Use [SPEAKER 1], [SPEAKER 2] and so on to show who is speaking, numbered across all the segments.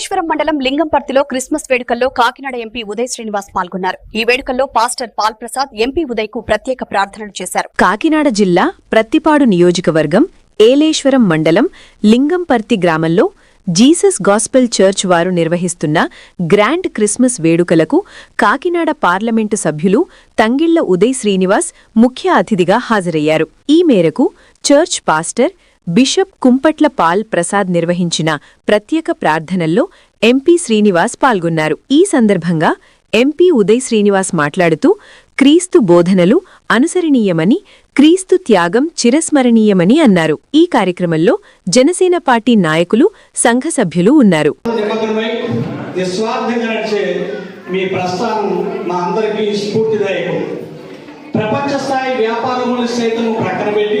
[SPEAKER 1] కాళేశ్వరం మండలం లింగంపర్తిలో క్రిస్మస్ వేడుకల్లో కాకినాడ ఎంపీ ఉదయ్ శ్రీనివాస్ పాల్గొన్నారు. ఈ వేడుకల్లో పాస్టర్ పాల్ ప్రసాద్ ఎంపీ ఉదయ్కు ప్రత్యేక ప్రార్థనలు చేశారు.
[SPEAKER 2] కాకినాడ జిల్లా ప్రత్తిపాడు నియోజకవర్గం ఏలేశ్వరం మండలం లింగంపర్తి గ్రామంలో జీసస్ గాస్పెల్ చర్చ్ వారు నిర్వహిస్తున్న గ్రాండ్ క్రిస్మస్ వేడుకలకు కాకినాడ పార్లమెంటు సభ్యులు తంగిళ్ళ ఉదయ్ శ్రీనివాస్ ముఖ్య అతిథిగా హాజరయ్యారు. ఈ మేరకు church pastor bishop Kumpatla Paul Prasad నిర్వహించిన ప్రత్యేక ప్రార్థనల్లో ఎంపీ శ్రీనివాస్ పాల్గొన్నారు. ఈ సందర్భంగా ఎంపీ ఉదయ్ శ్రీనివాస్ మాట్లాడుతూ క్రీస్తు బోధనలు అనుసరణీయమని క్రీస్తు త్యాగం చిరస్మరణీయమని అన్నారు. ఈ కార్యక్రమంలో జనసేన పార్టీ నాయకులు సంఘ సభ్యులు ఉన్నారు.
[SPEAKER 3] మీ ప్రస్థానం మా అందరికీ స్ఫూర్తిదాయకం. ప్రపంచ స్థాయి వ్యాపారములు సైతం ప్రక్కన పెట్టి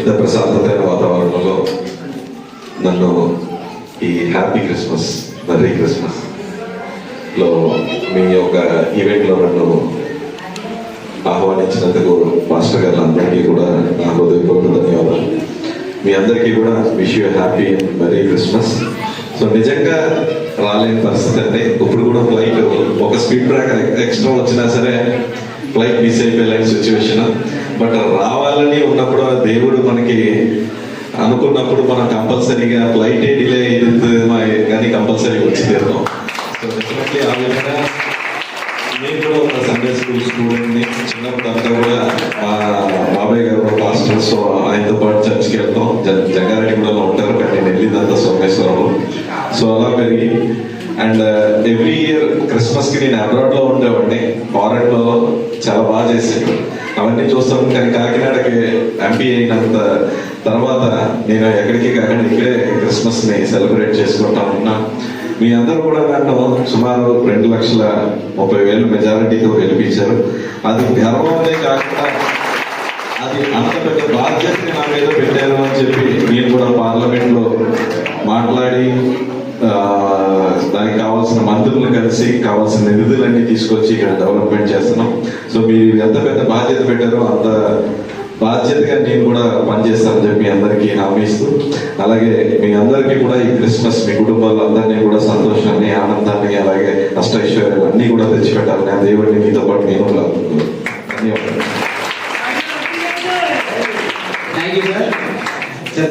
[SPEAKER 4] ఇంత ప్రశాంతమైన వాతావరణంలో నన్ను ఈ హ్యాపీ క్రిస్మస్ మర్రీ క్రిస్మస్లో మీ యొక్క ఈవెంట్లో నన్ను ఆహ్వానించినందుకు మాస్టర్ గారు అందరికీ కూడా నా హృదయపూర్వక ధన్యవాదాలు. మీ అందరికీ కూడా wish you happy merry Christmas so నిజంగా రాలేని పరిస్థితి అంటే ఇప్పుడు కూడా ఫ్లైట్ ఒక స్పీడ్ బ్రేకర్ ఎక్స్ట్రా వచ్చినా సరే ఫ్లైట్ మిస్ అయిపోయే సిచ్యువేషన్ బట్ రావాలని ఉన్న ఆ ఉన్నప్పుడు మనం కంపల్సరీగా ఫ్లైట్ డిలే అయింది కానీ కంపల్సరీ వచ్చి తీరుతాం. సో డెఫినెట్లీ ఆ విధంగా నేను కూడా ఒక సండే స్కూల్ స్టూడెంట్ని చిన్నప్పుడు అంతా కూడా మా బాబాయ్ గారు పాస్టర్ సో ఆయనతో పాటు చర్చ్కి వెళ్తాం. జ- జంగారెడ్డిగూడలో ఉంటారు కానీ నేను వెళ్ళిందంతా సోమేశ్వరంలో. సో అలా పెరిగి అండ్ ఎవ్రీ ఇయర్ క్రిస్మస్కి నేను అబ్రాడ్లో ఉండేవాడిని. ఫారెన్లో చాలా బాగా చేసాను అవన్నీ చూస్తాం కానీ కాకినాడకి ఎంపీ అయినంత తర్వాత నేను ఎక్కడికి కాకుండా ఇక్కడే క్రిస్మస్ని సెలబ్రేట్ చేసుకుంటా ఉన్నా. మీ అందరూ కూడా నన్ను సుమారు రెండు లక్షల ముప్పై వేలు మెజారిటీతో గెలిపించారు. అది గర్వమే కాకుండా అది అంత పెద్ద బాధ్యతని నా మీద పెట్టారు అని చెప్పి నేను కూడా పార్లమెంట్లో మాట్లాడి దానికి కావాల్సిన మంత్రులను కలిసి కావాల్సిన నిధులన్నీ తీసుకొచ్చి ఇక్కడ డెవలప్మెంట్ చేస్తున్నాం. సో మీరు ఎంత పెద్ద బాధ్యత పెట్టారో అంత బాధ్యతగా నేను కూడా పనిచేస్తానని చెప్పి మీ అందరికీ హామీ ఇస్తూ అలాగే మీ అందరికీ కూడా ఈ క్రిస్మస్ మీ కుటుంబాలు అందరినీ కూడా సంతోషాన్ని ఆనందాన్ని అలాగే అష్టైశ్వర్యాలు అన్నీ కూడా తెచ్చిపెట్టాలని ఆ దేవుడిని మీతో పాటు నేను